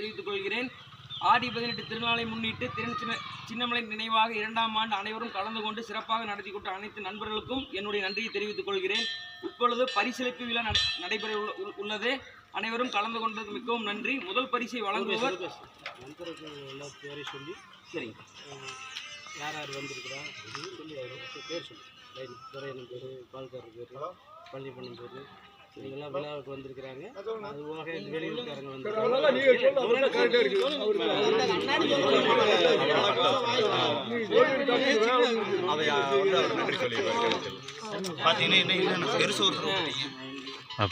தெரிவித்துக் கொள்கிறேன். ஆடி பதினெட்டு திருநாளை முன்னிட்டு திறன் சின்ன சின்னமலை நினைவாக இரண்டாம் ஆண்டு அனைவரும் கலந்து கொண்டு சிறப்பாக நடத்தி கொண்ட அனைத்து நண்பர்களுக்கும் என்னுடைய நன்றியை தெரிவித்துக் கொள்கிறேன். இப்பொழுது பரிசளிப்பு விழா நடைபெற உள்ள- உள்ளது. அனைவரும் கலந்து கொண்டதுக்கு மிகவும் நன்றி. முதல் பரிசை வழங்குபவர் நண்பர்கள் சொல்லி சரிங்க. யார் யார் வந்திருக்கிறா சொல்லி பேர் சொல்லி. துரையண்ணன் பேர் பால்காரர் பேர் பள்ளிப்பண்ணன் பேர். இவங்கெல்லாம் விழாவுக்கு வந்திருக்கிறாங்க. அது போக வெளியூர்காரங்க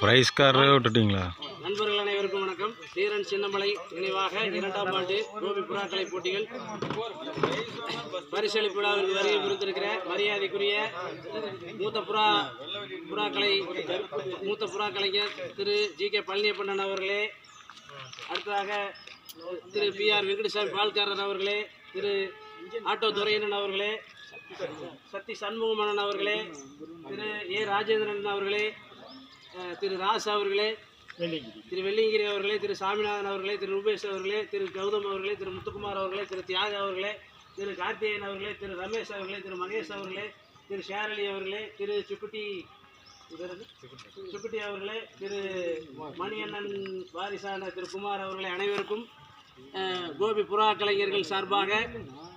ப்ரைஸ்காரரே விட்டுட்டீங்களா நண்பர்கள் அனைவருக்கும் வணக்கம் தீரன் சின்னமலை நினைவாக இரண்டாம் ஆண்டு கோபி புறாக்கலை போட்டிகள் பரிசளிப்பு விழாவிற்கு வருகை புரிந்திருக்கிற மரியாதைக்குரிய மூத்த புறா புறாக்கலை மூத்த புறா கலைஞர் திரு ஜி கே பழனியப்பண்ணன் அவர்களே அடுத்ததாக திரு பி ஆர் வெங்கடசாமி பால்காரன் அவர்களே திரு ஆட்டோ துரையண்ணன் அவர்களே சக்தி சண்முகமணன் அவர்களே திரு ஏ ராஜேந்திரன் அவர்களே திரு ராஸ் அவர்களே திரு வெள்ளிங்கிரி அவர்களே திரு சாமிநாதன் அவர்களே திரு ரூபேஷ் அவர்களே திரு கௌதம் அவர்களே திரு முத்துக்குமார் அவர்களே திரு தியாக அவர்களே திரு கார்த்திகேயன் அவர்களே திரு ரமேஷ் அவர்களே திரு மகேஷ் அவர்களே திரு ஷேரலி அவர்களே திரு சுக்குட்டி? சுக்குட்டி அவர்களே திரு மணியண்ணன் வாரிசான திரு குமார் அவர்களே அனைவருக்கும் கோபி புறா கலைஞர்கள் சார்பாக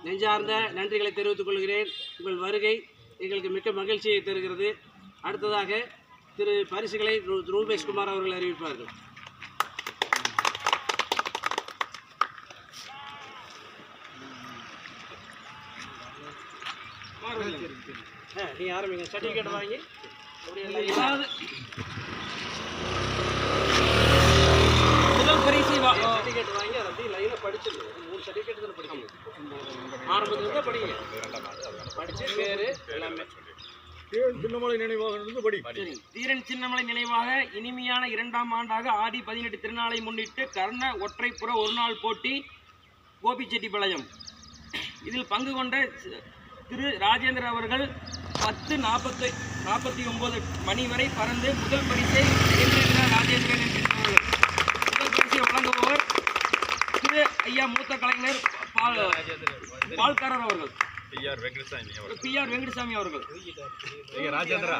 நெஞ்சார்ந்த நன்றிகளை தெரிவித்துக் கொள்கிறேன் உங்கள் வருகை எங்களுக்கு மிக்க மகிழ்ச்சியை தருகிறது அடுத்ததாக திரு பரிசுகளை ரூ- ரூபேஷ் குமார் அவர்கள் அறிவிப்பார்கள். நீங்க ஆரம்பிங்க. சர்டிஃபிகேட் வாங்கி முதல் பரிசை சர்டிஃபிகேட் வாங்கி அதை அப்படியே லைனாக படிச்சிருங்க. மூணு சர்டிஃபிகேட் தானே படிக்கணும். ஆரம்பத்துல இருந்தா படிங்க. படிச்சு பேரு எல்லாமே. திரு சின்னமலை நினைவாக சரி. தீரன் சின்னமலை நினைவாக இனிமையான இரண்டாம் ஆண்டாக ஆடி பதினெட்டு திருநாளை முன்னிட்டு கர்ண ஒற்றைப்புற ஒரு நாள் போட்டி கோபிச்செட்டிப்பாளையம். இதில் பங்கு கொண்ட திரு ராஜேந்திர அவர்கள் பத்து நாற்பத்தி நாற்பத்தி ஒன்பது மணி வரை பறந்து முதல் பரிசை வென்றிருக்கிறார் ராஜேந்திரன் என்பவர்கள் முதல் பரிசை வழங்குபவர் திரு ஐயா மூத்த கலைஞர் பால் பால்காரர் அவர்கள். பி ஆர் வெங்கடசாமி அவர்கள். ராஜேந்திரா.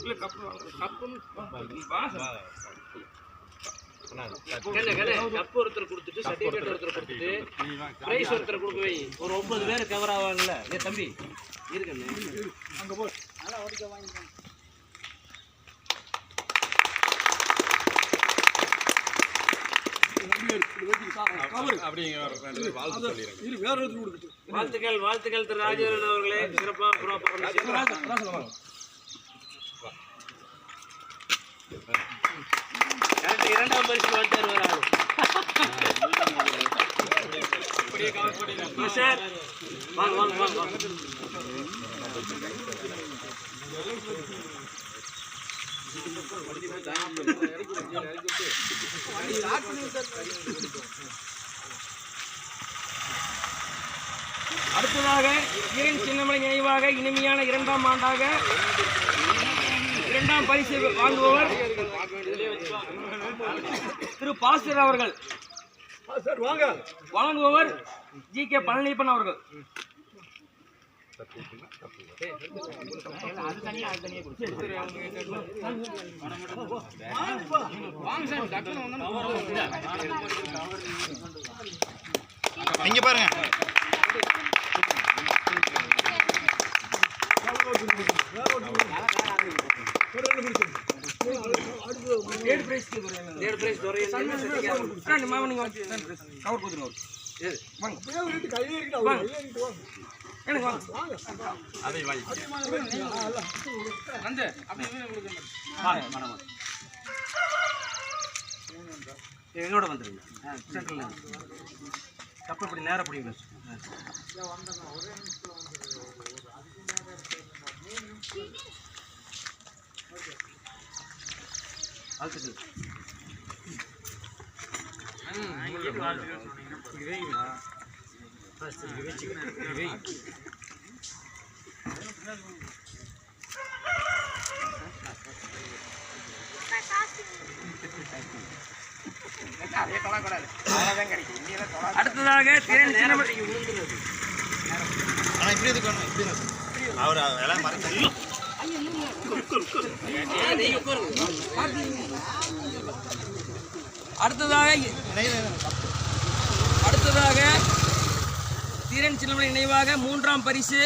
இல்ல கப்பு கப்புன்னு வாசம். கண்ணு கண்ணு கப்பு ஒருத்தர் கொடுத்துட்டு சர்டிஃபிகேட் ஒருத்தர் கொடுத்துட்டு பிரைஸ் ஒருத்தர் கொடுக்க வை. ஒரு ஒன்பது பேர் கவர் ஆவாங்கல்ல. ஏ தம்பி. இருக்கண்ணே வாழ்த்துக்கள் வாழ்த்துக்கள் திரு ராஜேந்திரன் அவர்களே சிறப்பாக இரண்டாம் பரிசு வந்துட்டார் வராது சார் வாங்க வாங்க வாங்க வாங்க. அடுத்ததாக ஈரன் சின்னமலை நினைவாக இனிமையான இரண்டாம் ஆண்டாக இரண்டாம் பரிசு வாங்குபவர் திரு பாஸ்டர் அவர்கள். வழங்குபவர் ஜி கே பழனியப்பன் அவர்கள். இங்க பாருங்க தேர்ட் பிரைஸ் தேர்ட் பிரைஸ் மாமா நீங்க வாங்க கவர் கொடுத்துருங்க அவருக்கு. சரி. வாங்க வாங்க எனக்கு வந்து அப்படியே இவரே கொடுங்க. வாங்க வாங்க வாங்க. எங்களோட வந்துருங்க ஆ சென்டரில் இப்படி நேரம் அடுத்ததாக திறன் இப்படி எதுக்கு வேணும் இப்படி வேணும். அவர் வேலை மறைச்சு அடுத்ததாக அடுத்ததாக தீரன் சின்னமலை நினைவாக மூன்றாம் பரிசு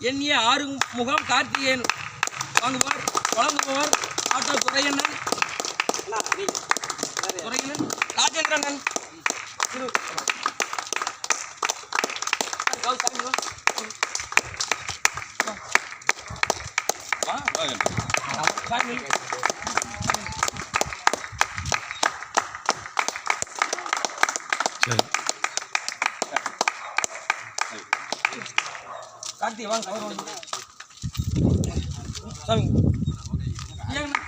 எண்ணிய ஆறு முகம் கார்த்திகேயன். வாங்குவார் வழங்குபவர் ஆட்டோ துரையண்ணன் துரையண்ணன் ராஜேந்திரண்ணன். சாமி, வா. வா. சாமி. சரி கார்த்தி வாங்க அவர் வாங்க சாமி ஏங்கண்ணா